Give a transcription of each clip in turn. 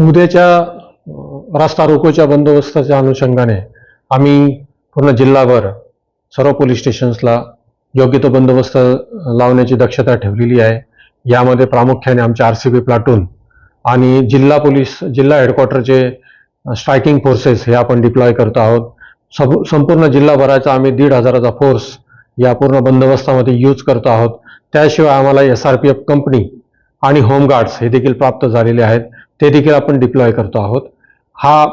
उद्याच्या रास्ता रोकोच्या बंदोबस्ताच्या अनुषंगाने आम्ही पूर्ण जिल्हाभर सर्व पोलीस स्टेशन्सला योग्य तो बंदोबस्त लावण्याची दक्षता ठेवलेली आहे. यामध्ये प्रामुख्याने आमच्या आर सी बी प्लाटून आणि जिल्हा पोलीस जिल्हा हेडक्वार्टरचे स्ट्रायकिंग फोर्सेस हे आपण डिप्लॉय करतो आहोत. सब संपूर्ण जिल्हाभराचा आम्ही दीड हजाराचा फोर्स या पूर्ण बंदोबस्तामध्ये यूज करतो आहोत. त्याशिवाय आम्हाला S R P F company आणि होमगार्ड्स हे देखील प्राप्त झालेले आहेत. ते देखील आपण डिप्लॉय करतो आहोत. हा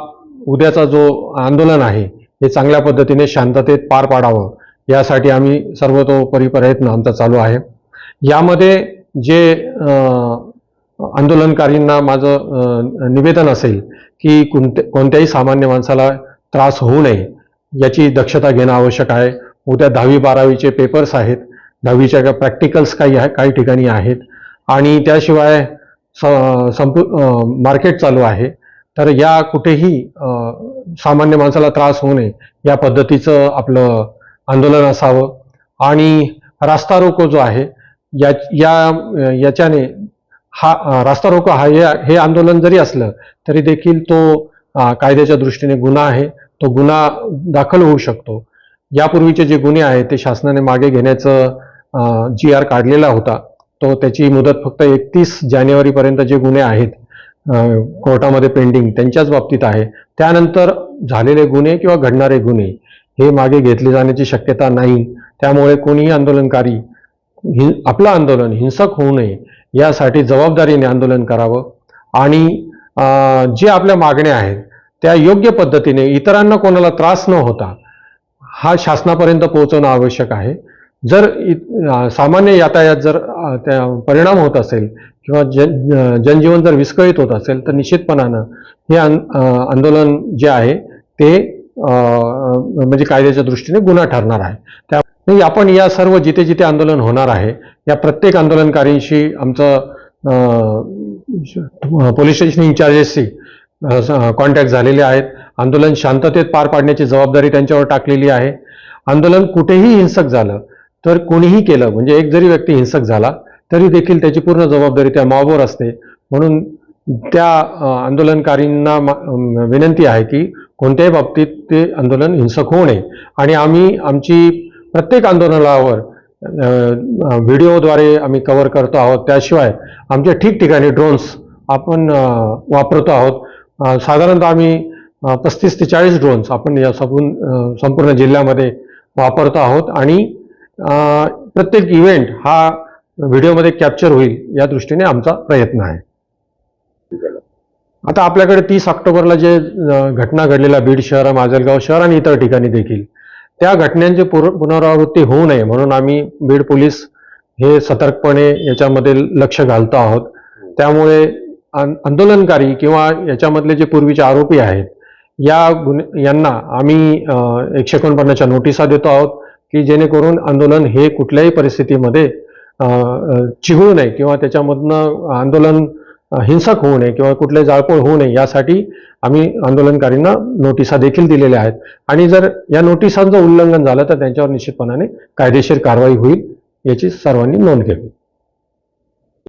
उद्याचा जो आंदोलन आहे हे चांगल्या पद्धतीने शांततेत पार पाडावं यासाठी आम्ही सर्वतोपरी प्रयत्न आमचा चालू आहे. यामध्ये जे आंदोलनकारींना माझं निवेदन असेल की कोणते कोणत्याही सामान्य माणसाला त्रास होऊ नये याची दक्षता घेणं आवश्यक आहे. उद्या दहावी बारावीचे पेपर्स आहेत. दहावीच्या प्रॅक्टिकल्स काही आहे काही ठिकाणी आहेत. आणि त्याशिवाय संपू मार्केट चालू आहे. तर या कुठेही सामान्य माणसाला त्रास होऊ नये या पद्धतीचं आपलं आंदोलन असावं. आणि रास्ता रोको जो आहे या या याच्याने हा रास्ता रोको हा हे हे आंदोलन जरी असलं तरी देखील तो कायद्याच्या दृष्टीने गुन्हा आहे. तो गुन्हा दाखल होऊ शकतो. यापूर्वीचे जे गुन्हे आहेत ते शासनाने मागे घेण्याचं जी आर काढलेला होता. तो त्याची मुदत फक्त एकतीस जानेवारीपर्यंत जे गुन्हे आहेत कोर्टामध्ये पेंडिंग त्यांच्याच बाबतीत आहे. त्यानंतर झालेले गुन्हे किंवा घडणारे गुन्हे हे मागे घेतले जाण्याची शक्यता नाही. त्यामुळे कोणीही आंदोलनकारी हिं आपलं आंदोलन हिंसक होऊ नये यासाठी जबाबदारीने आंदोलन करावं. आणि जे आपल्या मागण्या आहेत त्या योग्य पद्धतीने इतरांना कोणाला त्रास न होता हा शासनापर्यंत पोहोचवणं आवश्यक आहे. जर इ- सामान्य यातायात जर त्या परिणाम होत असेल किंवा जन जनजीवन जर विस्कळीत होत असेल तर निश्चितपणानं हे आंदोलन जे आहे ते म्हणजे कायद्याच्या दृष्टीने गुन्हा ठरणार आहे. त्या नाही, आपण या सर्व जिथे जिथे आंदोलन होणार आहे या प्रत्येक आंदोलनकारींशी आमचं पोलीस स्टेशन इन्चार्जेसशी कॉन्टॅक्ट झालेले आहेत. आंदोलन शांततेत पार पाडण्याची जबाबदारी त्यांच्यावर टाकलेली आहे. आंदोलन कुठेही हिंसक झालं तर कोणीही केलं म्हणजे एक जरी व्यक्ती हिंसक झाला तरी देखील त्याची पूर्ण जबाबदारी त्या मॉबवर असते. म्हणून त्या आंदोलनकारींना विनंती आहे की कोणत्याही बाबतीत ते आंदोलन हिंसक होऊ नये. आणि आम्ही आमची प्रत्येक आंदोलनावर व्हिडिओद्वारे आम्ही कव्हर करतो आहोत. त्याशिवाय आमच्या ठिकठिकाणी ड्रोन्स आपण वापरतो आहोत. साधारणतः आम्ही पस्तीस ते चाळीस ड्रोन्स आपण या सबून संपूर्ण जिल्ह्यामध्ये वापरतो आहोत. आणि प्रत्येक इव्हेंट हा व्हिडिओमध्ये कॅप्चर होईल या दृष्टीने आमचा प्रयत्न आहे. आता आपल्याकडे तीस ऑक्टोबरला जे घटना घडलेल्या बीड शहर माजलगाव शहर आणि इतर ठिकाणी देखील त्या घटनांची पुनरावृत्ती होऊ नये म्हणून आम्ही बीड पोलीस हे सतर्कपणे याच्यामध्ये लक्ष घालतो आहोत. त्यामुळे आंदोलनकारी किंवा याच्यामधले जे पूर्वीचे आरोपी आहेत या गुन्हे यांना आम्ही एकशे एकोणपन्नासच्या नोटिसा देतो आहोत. की जेणेकरून आंदोलन हे कुठल्याही परिस्थितीमध्ये चिघळू नये किंवा त्याच्यामधनं आंदोलन हिंसक होऊ नये किंवा कुठले जाळपोळ होऊ नये यासाठी आम्ही आंदोलनकारींना नोटिसा देखील दिलेल्या आहेत. आणि जर या नोटिसांचं उल्लंघन झालं तर त्यांच्यावर निश्चितपणाने कायदेशीर कारवाई होईल याची सर्वांनी नोंद घ्यावी.